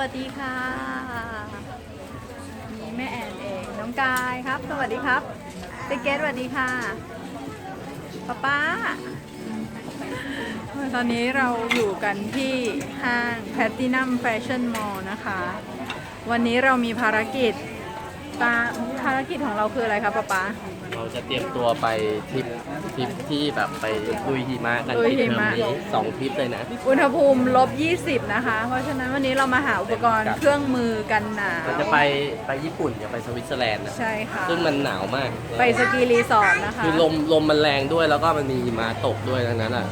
วัสดีค่ะมีแม่แอนเองน้องกายครับ สวัสดีครับเด็กเกตสวัสดีค่ะป๊าป้าตอนนี้เราอยู่กันที่ห้างแพตตินัมแฟชั่นมอลล์นะคะ วันนี้เรามีภารกิจ ตาภารกิจของเราคืออะไรครับป๊าป๊า เราจะเตรียมตัวไปทริปทริปที่แบบไปลุยหิมะกันลุยที่หิเทอมมะ นี้สองทริปเลยนะ อุณหภูมิลบ 20 นะคะ เพราะฉะนั้นวันนี้เรามาหาอุปกรณ์เครื่องมือกันหนาวเราจะไปไปญี่ปุ่นอย่าไปสวิตเซอร์แลนด์นะใช่ค่ะ ซึ่งมันหนาวมากไปสกีรีสอร์ทนะคะ คือลมลมมันแรงด้วยแล้วก็มันมีหิมะตกด้วยดังนั้นอะ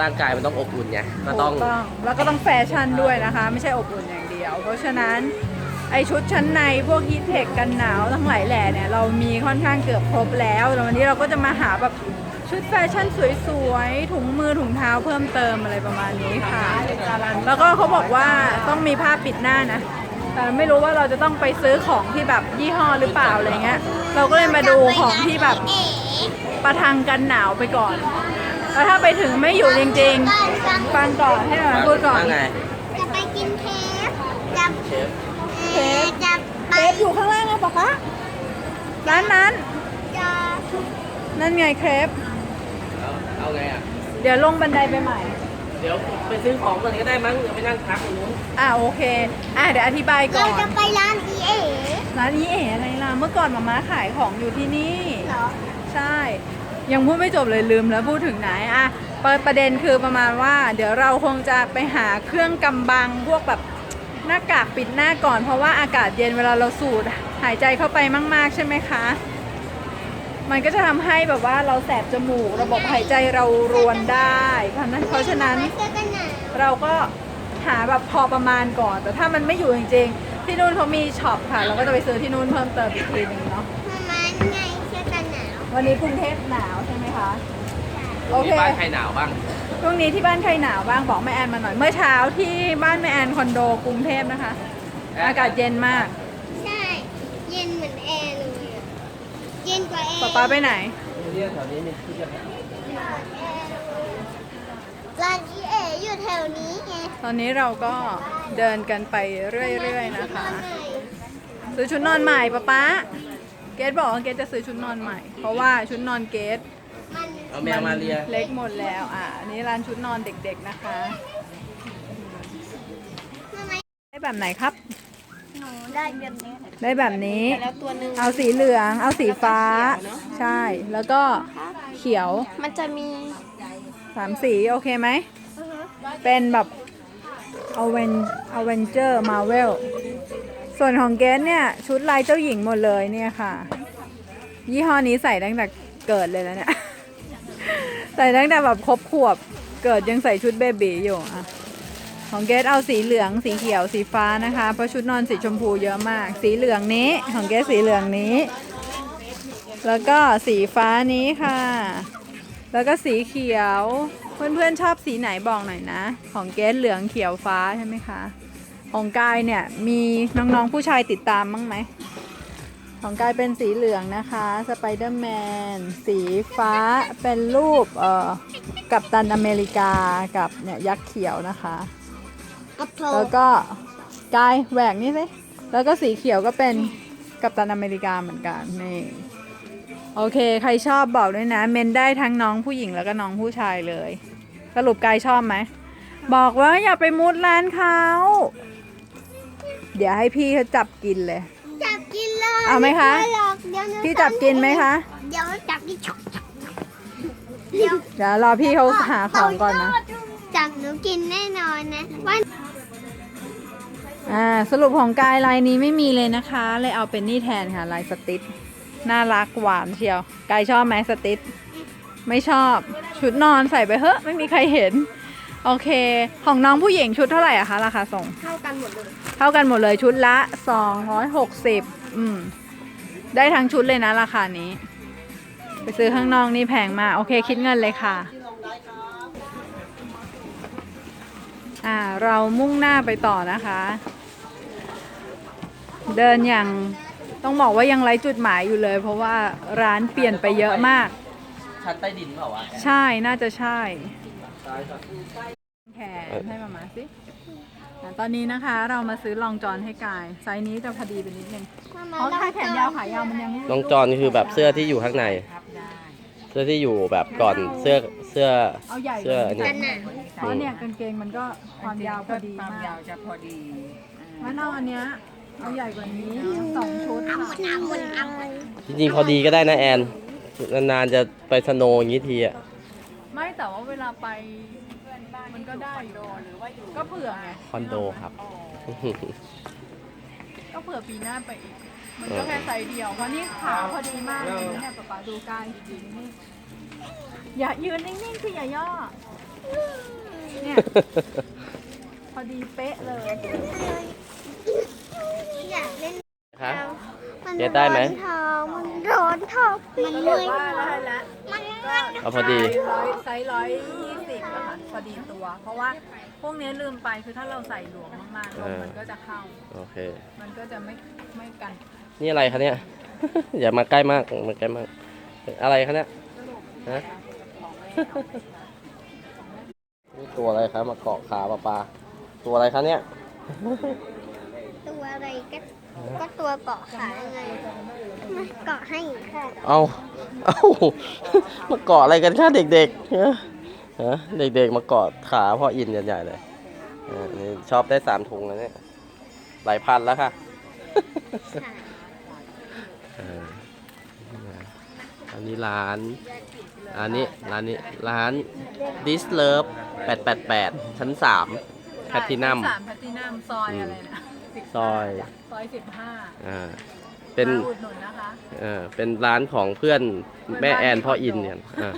ร่างกายมันต้องอบอุ่นไงก็ต้อง ถูกแล้วก็ต้องแฟชั่นด้วยนะคะ ไม่ใช่อบอุ่นอย่างเดียว เพราะฉะนั้น ไอชุดชั้นในพวกฮีทเทคกันหนาวทั้งหลายแหล่เนี่ยเรามีค่อนข้างเกือบครบแล้วแต่วันนี้เราก็จะมาหาแบบชุดแฟชั่นสวยๆ ถุงมือถุงเท้าเพิ่มเติมอะไรประมาณนี้ค่ะ แล้วก็เขาบอกว่าต้องมีผ้าปิดหน้านะ แต่ไม่รู้ว่าเราจะต้องไปซื้อของที่แบบยี่ห้อหรือเปล่าอะไรเงี้ย เราก็เลยมาดูของที่แบบประทังกันหนาวไปก่อน แล้วถ้าไปถึงไม่อยู่จริงๆ ฟังก่อนให้หน่อยพูดก่อนว่าไงจะไปกินเค้กจะ เชฟเค้กจะไปเครปอยู่ข้างล่างอะป๊าป๊าร้านนั้น จะนั่นไงเครปเอาเอาไงอะ เดี๋ยวลงบันไดไปใหม่ เดี๋ยวไปซื้อของก่อนก็ได้มั้งเดี๋ยวไปนั่งพักตรงนู้นอ่าโอเค อะเดี๋ยวอธิบายก่เราอน จะไปร้านอีเอ๋ร้านนี้เอ๋อะไรล่ะ เมื่อก่อนมาม่าขายของอยู่ที่นี่ เหรอใช่ ยังพูดไม่จบเลยลืมแล้วพูดถึงไหนอะประประเด็นคือประมาณว่า เดี๋ยวเราคงจะไปหาเครื่องกำบังพวกแบบ หน้ากากปิดหน้าก่อน เพราะว่าอากาศเย็นเวลาเราสูดหายใจเข้าไปมาก ๆ ใช่ไหมคะ มันก็จะทำให้แบบว่าเราแสบจมูก ระบบหายใจเรารวนได้เพราะฉะนั้นเพราะฉะนั้นเสื้อกันหนาวเราก็หาแบบพอประมาณก่อน แต่ถ้ามันไม่อยู่จริงๆ ที่นู่นเขามีช็อปค่ะ เราก็จะไปซื้อที่นู่นเพิ่มเติมอีกทีหนึงเนาะมามาไงเสื้อกันหนาววันนี้กรุงเทพหนาวใช่ไหมคะ โอเคมีบ้านใครหนาวบ้าง ช่วงนี้ที่บ้านใครหนาวบ้างบอกแม่แอนมาหน่อย เมื่อเช้าที่บ้านแม่แอนคอนโดกรุงเทพนะคะ อากาศเย็นมากใช่ เย็นเหมือนแอร์เลยอะเย็นกว่าแอร์ป๊าป๊าไปไหน เรียกแถวนี้มีที่จะร้านอีเอ๋อยู่แถวนี้ไงตอนนี้เราก็เดินกันไปเรื่อยๆนะคะ ซื้อชุดนอนใหม่ป๊าป๊าเกดบอกว่าเกดจะซื้อชุดนอนใหม่ เพราะว่าชุดนอนเกดมัน เอาแมวมาเรีย เล็กหมดแล้ว อะอันนี้ร้านชุดนอนเด็กๆนะคะทำไมได้แบบไหนครับ หนูได้แบบนี้ได้แบบนี้ แล้วตัวหนึ่งเอาสีเหลือง เอาสีฟ้า ใช่ แล้วก็เขียวมันจะมีสามสี โอเคไหม เป็นแบบอเวนอเวนเจอร์มาเวล ส่วนของเกสเนี่ย ชุดลายเจ้าหญิงหมดเลยเนี่ยค่ะ ยี่ห้อนี้ใส่ตั้งแต่เกิดเลยแล้วเนี่ย ใส่ตั้งแต่แบบครบขวบ เกิดยังใส่ชุดเบบีอยู่อะ ของเกสเอาสีเหลือง สีเขียว สีฟ้านะคะ เพราะชุดนอนสีชมพูเยอะมาก สีเหลืองนี้ ของเกสสีเหลืองนี้ แล้วก็สีฟ้านี้ค่ะ แล้วก็สีเขียว เพื่อนๆชอบสีไหนบอกหน่อยนะ ของเกสเหลืองเขียวฟ้าใช่ไหมคะ ของกายเนี่ยมีน้องๆผู้ชายติดตามมั้งไหม ของกายเป็นสีเหลืองนะคะสไปเดอร์แมนสีฟ้าเป็นรูปเอ่อกัปตันอเมริกากับเนี่ยยักษ์เขียวนะคะกับโทแล้วก็กายแหวกนี่สิแล้วก็สีเขียวก็เป็นกัปตันอเมริกาเหมือนกันนี่โอเค ใครชอบบอกด้วยนะ เมนได้ทั้งน้องผู้หญิงแล้วก็น้องผู้ชายเลย สรุปกายชอบไหม บอกว่าอย่าไปมุดร้านเขา เดี๋ยวให้พี่เขาจับกินเลยจับ กินเลยเอาไหมคะไม่หรอกเดี๋ยวหนูพี่จับกินไหมคะ เดี๋ยวจับกินฉกเดี๋ยวเดี๋ยวรอพี่เขาหาของก่อนนะ จับหนูกินแน่นอนนะว่าอ่าสรุปของกายลายนี้ไม่มีเลยนะคะ เลยเอาเป็นนี่แทนค่ะลายสติชน่ารักหวานเชียวกายชอบไหมสติชไม่ชอบชุดนอนใส่ไปเฮ้อะไม่มีใครเห็น โอเค ของน้องผู้หญิงชุดเท่าไหร่อะคะราคาส่งเท่ากันหมดเลย เท่ากันหมดเลยชุดละ 260 อืม ได้ทั้งชุดเลยนะราคานี้ ไปซื้อข้างนอกนี่แพงมาก โอเค คิดเงินเลยค่ะ อ่า เรามุ่งหน้าไปต่อนะคะ เดินอย่างต้องบอกว่ายังไร้จุดหมายอยู่เลย เพราะว่าร้านเปลี่ยนไปเยอะมาก ชั้นใต้ดินเปล่าวะ ใช่น่าจะใช่ซ้ายก่อนแขนให้มามาสิอะ ตอนนี้นะคะเรามาซื้อลองจอนให้กาย ไซส์นี้จะพอดีไปนิดนึงมาเพมาราะถ้าแขนยาวขายาวมันยังไม่ลองจอนคือแบบเสื้อที่อยู่ข้างใน เสื้อที่อยู่แบบก่อนเสื้อเสื้อเอาใหญ่กเสื้อว่าอันนี้นี้กันหนาวเพราะเนี่ยกางเกงมันก็ความยาวพอดีความมากยาวจะพอดีอ่างั้นเอาอันเนี้ยเอาใหญ่กว่านี้ทั้งสองชุดค่ะน้ำมันเอาจริงๆพอดีก็ได้นะแอน นานๆจะไปสโนว์อย่างนี้ทีอะไม่แต่ว่าเวลาไป มันก็ได้อยู่ หรือว่าอยู่ก็เผื่อไง คอนโดครับก็เผื่อปีหน้าไปอีก มันก็แค่ไซส์เดียวเพราะนี่ขาพอดีมากเลยนะเนี่ยป๊าป๊าดูกายจริงๆนี่อย่ายืนนิ่งๆคืออย่าย่อ เนี่ย พอดีเป๊ะเลย อยากเล่นครับมันเก็ตได้ไหมร้อนท้องมันร้อนท้องมันถ้าเมื่เกิอดยว่าได้แล้วมันก็เอาพอดี ไซส์ร้อยไซส์ร้อยยี่ สิบอะค่ะพอดีตัว เพราะว่าพวกนี้ลืมไปคือถ้าเราใส่หลวมมากๆลมมันก็จะเข้า โอเค มันก็จะไม่ไม่กัน นี่อะไรคะเนี่ย อย่ามาใกล้มากมาใกล้มาก อะไรคะเนี่ยฮะนี่ตัวอะไรครับมาเกาะขาปลาปลาตัวอะไรคะเนี่ย ตัวอะไรก็ก็ตัวเกาะขาไงมาเกาะให้อีกค่ะเอาเอามาเกาะอะไรกันคะเด็กๆฮะฮะ เด็กๆ มาเกาะขาพ่ออินใหญ่ๆเลยอ่านี่ชอบได้สามถุงแล้วเนี่ยหลายพันแล้วค่ะค่ะเอออันนี้ร้าน อันนี้ร้านนี้ร้าน This Love 888 ชั้น3แพทตินัมสามแพตตินัมซอยอะไรนะซอยซอยสิบห้าอ่าเป็นมาอุดหนุนนะคะเออเป็นร้านของเพื่อนแม่แอนพ่ออินเนี่ยอ่า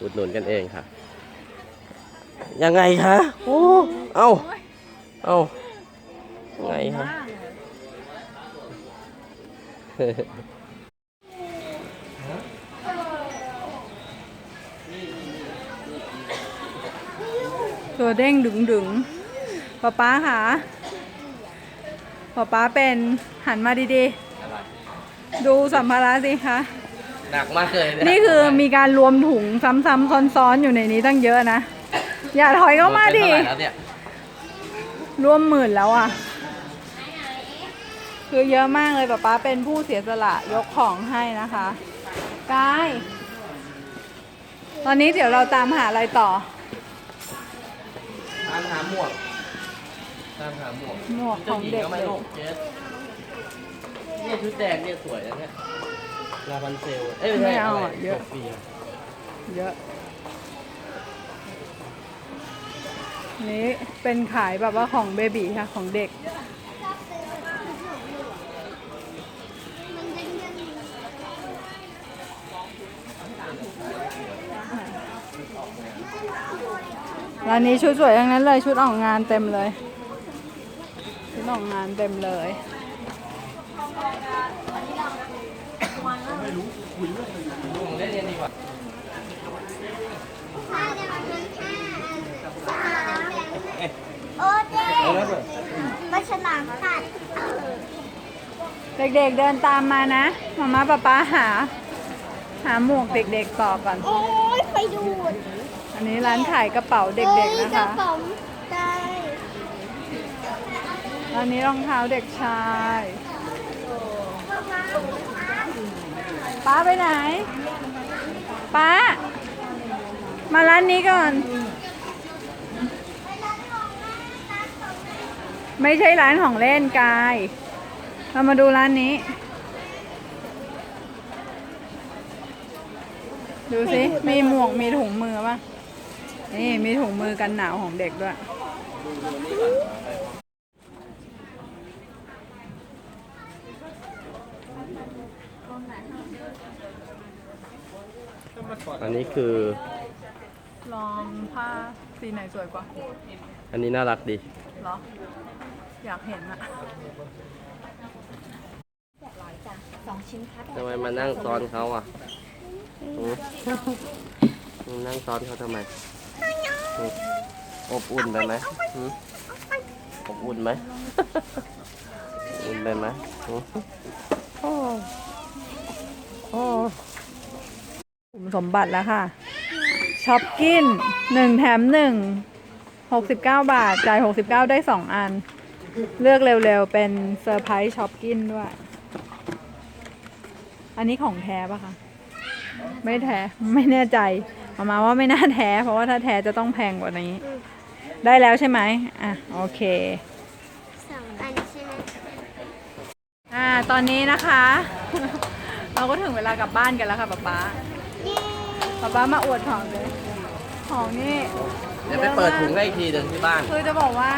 อุดหนุนกันเองค่ะ ยังไงคะโอ้เอ้าเอ้าไงคะตัวเด้งดึงดึงป๊าป๊าค่ะป๊าป๊าเป็นหันมาดีๆ ดูสัมภาระสิคะ หนักมากเลยเยนี่คือมีการรวมถุงซ้ำๆซ้อนๆอยู่ในนี้ตั้งเยอะนะ อย่าถอยเข้ามาดิเป็นเท่ไหร่แล้วเนี่ยรวมหมื่นแล้วอะ คือเยอะมากเลยป๊าป๊าเป็นผู้เสียสละยกของให้นะคะกายตอนนี้เดี๋ยวเราตามหาอะไรต่อ ตามหาหมวก ตามหาหมวก หมวกของเด็กจ้าหญิก็ไม่ลูกเจสเนี่ยชุดแดงเนี่ยสวยนะเนี่ย ลาบันเซลเอ้ยไม่ใช่ไม่เอาอะไรอะเยอะโซเฟียเยอะ นี่เป็นขายแบบว่าของเบบีค่ะ ของเด็กมันเด้งๆร้านนี้ชุดสวยทั้งนั้นเลย ชุดออกงานเต็มเลย ชุดออกงานเต็มเลย ของเล่นเนี่ยดีกว่าถ้าจะมาทำท่าโอ้เจ๊มาฉลามกัดเด็กๆเดินตามมานะมาม่าป๊าป๊าหา หาหมวกเด็กๆต่อก่อน โอ้ยไปดูดอันนี้ร้านขายกระเป๋าเด็กๆนะเอ้ยกคะระป๋องได้ร้านนี้รองเท้าเด็กชาย ป้าไปไหน ป้า มาร้านนี้ก่อน ไม่ใช่ร้านของเล่นกาย เรามาดูร้านนี้ ดูสิ มีหมวก มีถุงมือป่ะ นี่มีถุงมือกันหนาวของเด็กด้วย อันนี้คือ ลองผ้าสีไหนสวยกว่าอันนี้น่ารักดี เหรอ อยากเห็นอะทำไมมานั่งซ้อนเขาอะหือมึงนั่งซ้อนเขาทำไมหืออบอุ่นไปไหมหืออบอุ่นไหม อุ่นไปไหมหือโอ้โอ้ กลุ่ม สมบัติแล้วค่ะช็อปกินหนึ่งแถมหนึ่ง69บาท จ่าย69ได้2อัน เลือกเร็วๆ เป็นเซอร์ไพรส์ช็อปกินด้วย อันนี้ของแท้ปะคะไม่แท้ไม่แน่ใจมามาว่าไม่น่าแท้ เพราะว่าถ้าแท้จะต้องแพงกว่านี้ ได้แล้วใช่ไหมอะ โอเคสองอันใช่ไหมอ่าตอนนี้นะคะ เราก็ถึงเวลากลับบ้านกันแล้วค่ะป๊าป๊าเย้ ป๊าป๊ามาอวดของเลย ของนี่เดี๋ยวไปเปิดถุงให้อีกทีหนึ่งที่บ้านคือจะบอกว่า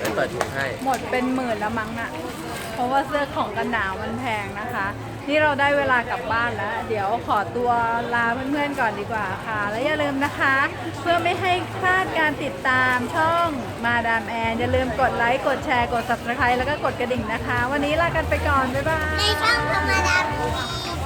ไปเปิดถุงให้ หมดเป็นหมื่นแล้วมั้งน่ะเพราะว่าเสื้อของกันหนาวมันแพงนะคะ นี่เราได้เวลากลับบ้านแล้ว เดี๋ยวขอตัวลาเพื่อนๆก่อนดีกว่าค่ะ แล้วอย่าลืมนะคะ เพื่อไม่ให้พลาดการติดตามช่องมาดามแอนอย่าลืมกดไลค์กดแชร์กด subscribe แล้วก็กดกระดิ่งนะคะ วันนี้ลากันไปก่อนบ๊ายบายในช่องธรรมดาพี